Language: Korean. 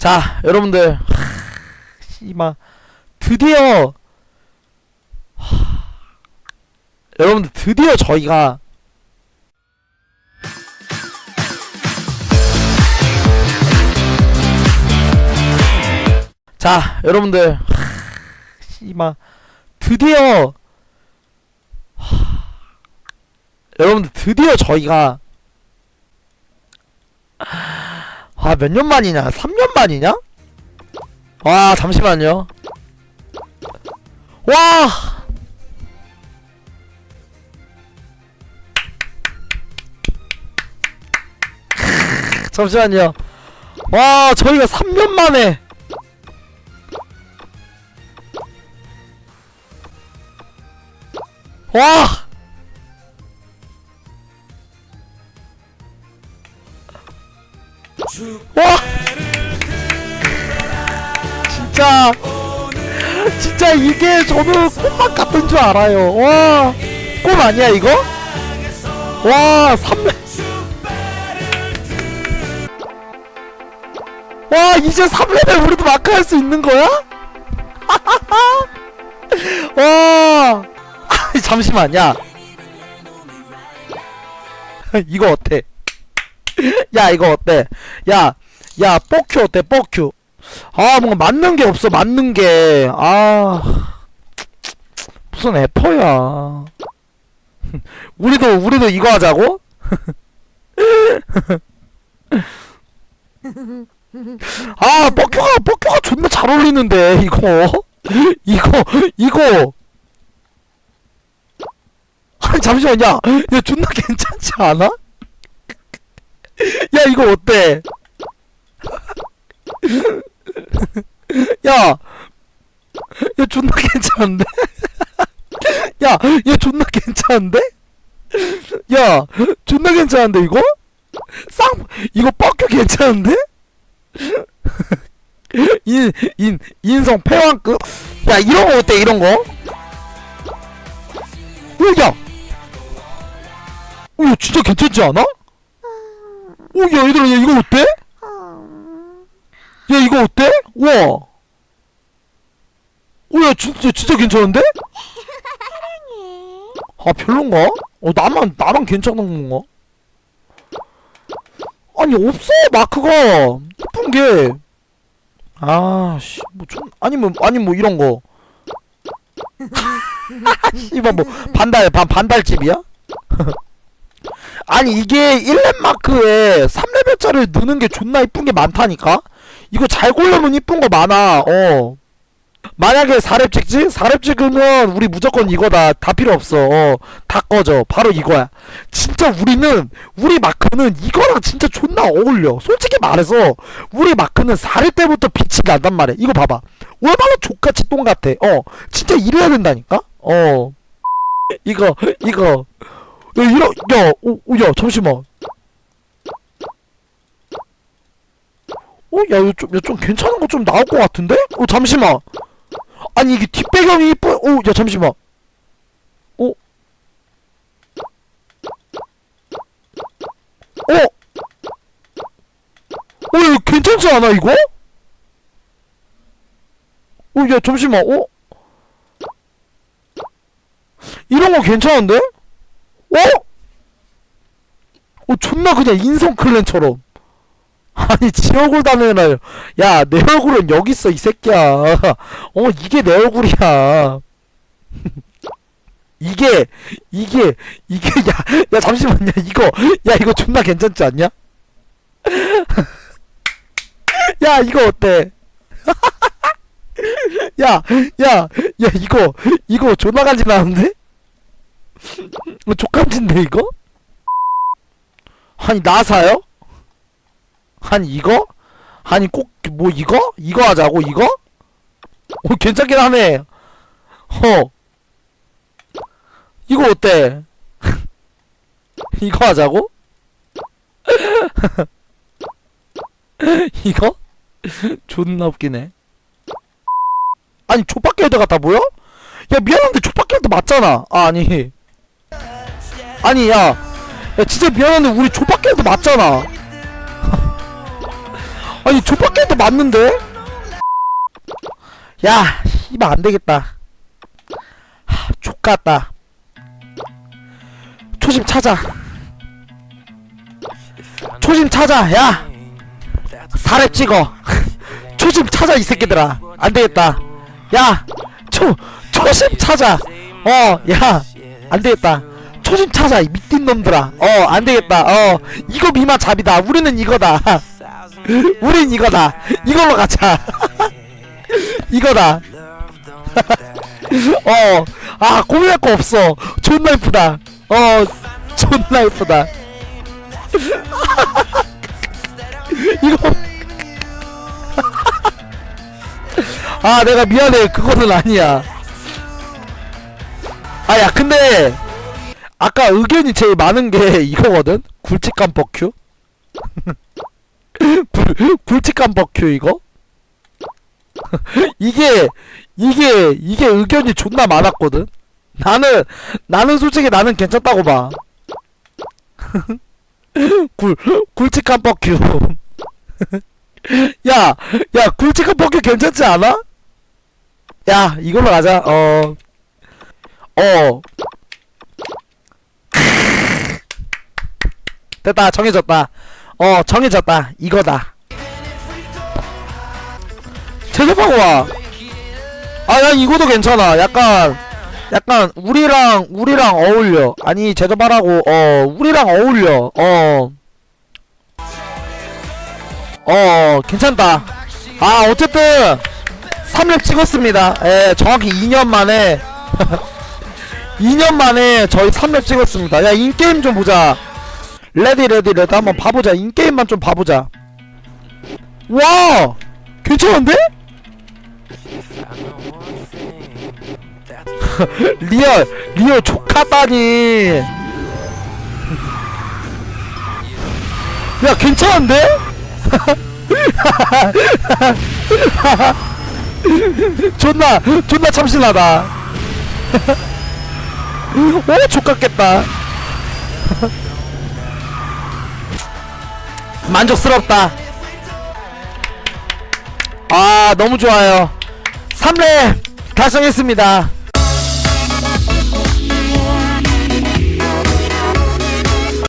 자, 여러분들. 하, 씨마. 드디어. 하, 여러분들, 드디어 저희가. 자, 여러분들. 하, 씨마. 드디어. 하, 여러분들, 드디어 저희가. 아, 몇 년 만이냐? 3년 만이냐? 와, 잠시만요. 와! 잠시만요. 와, 저희가 3년 만에. 와! 와! 진짜 진짜 이게 저는 꿈만 같은 줄 알아요. 와! 꿈 아니야 이거? 와, 3년 와, 이제 3레벨 우리도 마크 할 수 있는 거야? 와! 잠시만, 야. 이거 어때? 야, 이거 어때? 야, 야, 뽀큐 어때, 뽀큐? 아, 뭔가 맞는 게 없어, 맞는 게. 아. 무슨 애퍼야. 우리도, 우리도 이거 하자고? 아, 뽀큐가, 뽀큐가 존나 잘 어울리는데, 이거. 이거, 이거. 아니, 잠시만, 야. 야, 존나 괜찮지 않아? 야, 이거 어때? 야, 야 존나 괜찮은데? 야, 얘 존나 괜찮은데? 야, 존나 괜찮은데 이거? 쌍, 이거 뻑큐 괜찮은데? 인, 인, 인성 패왕급? 야, 이런 거 어때, 이런 거? 오, 야! 오, 야, 진짜 괜찮지 않아? 오, 야, 얘들아, 야, 이거 어때? 야 이거 어때? 우와 오 야 진짜 진짜 괜찮은데? 아 별론가? 어 나만 나만 괜찮은 건가? 아니 없어 마크가 이쁜 게 아 씨 뭐 좀 아니 뭐 아니 뭐 이런 거 씨발 뭐 반달 반 반달집이야? 아니 이게 1렙 마크에 3레벨짜리를 넣는 게 존나 이쁜 게 많다니까? 이거 잘 고르면 이쁜 거 많아. 어. 만약에 4렙 찍지? 4렙 찍으면 우리 무조건 이거다. 다 필요 없어. 어. 다 꺼져. 바로 이거야. 진짜 우리는 우리 마크는 이거랑 진짜 존나 어울려. 솔직히 말해서 우리 마크는 4렙 때부터 빛이 난단 말이야. 이거 봐봐. 얼마나 족같이 똥 같아. 어. 진짜 이래야 된다니까? 어. 이거 이거 야 이러 야, 오, 오, 야 잠시만. 어? 야, 이거 좀, 야, 좀 괜찮은 거 좀 나올 것 같은데? 어, 잠시만. 아니, 이게 뒷배경이 이뻐. 어, 야, 잠시만. 어? 어? 어, 이거 괜찮지 않아, 이거? 어, 야, 잠시만. 어? 이런 거 괜찮은데? 어? 어, 존나 그냥 인성 클랜처럼. 아니 지 얼굴 다면은 야내 얼굴은 여기 있어 이 새끼야. 어 이게 내 얼굴이야. 이게 이게 이게 야야 잠시만요. 이거 야 이거 존나 괜찮지 않냐? 야 이거 어때? 야 야 야 이거 이거 존나 간지 나는데? 이거 족감진데 이거 아니 나사요 아니 이거? 아니 꼭 뭐 이거? 이거 하자고 이거? 오 괜찮긴 하네 어 이거 어때? 이거 하자고? 이거? 존나 웃기네 아니 족박게 헤드 같아 보여? 야 미안한데 족박게 헤드 맞잖아 아 아니 아니 야, 야 진짜 미안한데 우리 헤드 맞잖아. 아니 족박게도 맞는데? 야 이봐 안되겠다. 하 족같다. 초심 찾아. 초심 찾아 야. 사렙 찍어. 초심 찾아 이 새끼들아. 안되겠다. 야 초, 초심 찾아. 어야. 안되겠다 초심 찾아 이 미친 놈들아 어 안되겠다 어 이거 미마 잡이다 우리는 이거다 우린 이거다 이걸로 가자 이거다 어, 아, 고민할 거 없어. 존나 이쁘다. 어, 존나 이쁘다. 이거. 아, 내가 미안해. 그거는 아니야. 아, 야, 근데, 아까 의견이 제일 많은 게 이거거든? 굴직감 버큐? 굴, 굴직감 버큐, 이거? 이게 이게 이게 의견이 존나 많았거든. 나는 나는 솔직히 나는 괜찮다고 봐. 굴 굴직한 버큐. 야, 야 굴직한 버큐 괜찮지 않아? 야 이걸로 가자. 어, 어. 됐다 정해졌다. 어 정해졌다. 이거다. 제접하고 와. 아, 야, 이거도 괜찮아. 약간, 약간, 우리랑, 우리랑 어울려. 아니, 제접하라고, 어, 우리랑 어울려. 어. 어, 괜찮다. 아, 어쨌든, 3렙 찍었습니다. 예, 정확히 2년 만에, 2년 만에 저희 3렙 찍었습니다. 야, 인게임 좀 보자. 레디, 레디, 레디. 한번 봐보자. 인게임만 좀 봐보자. 와! 괜찮은데? 리얼 리얼 족하다니 야 괜찮은데? 존나 존나 참신하다 오 족같겠다 만족스럽다. 아 너무 좋아요. 3렙 달성했습니다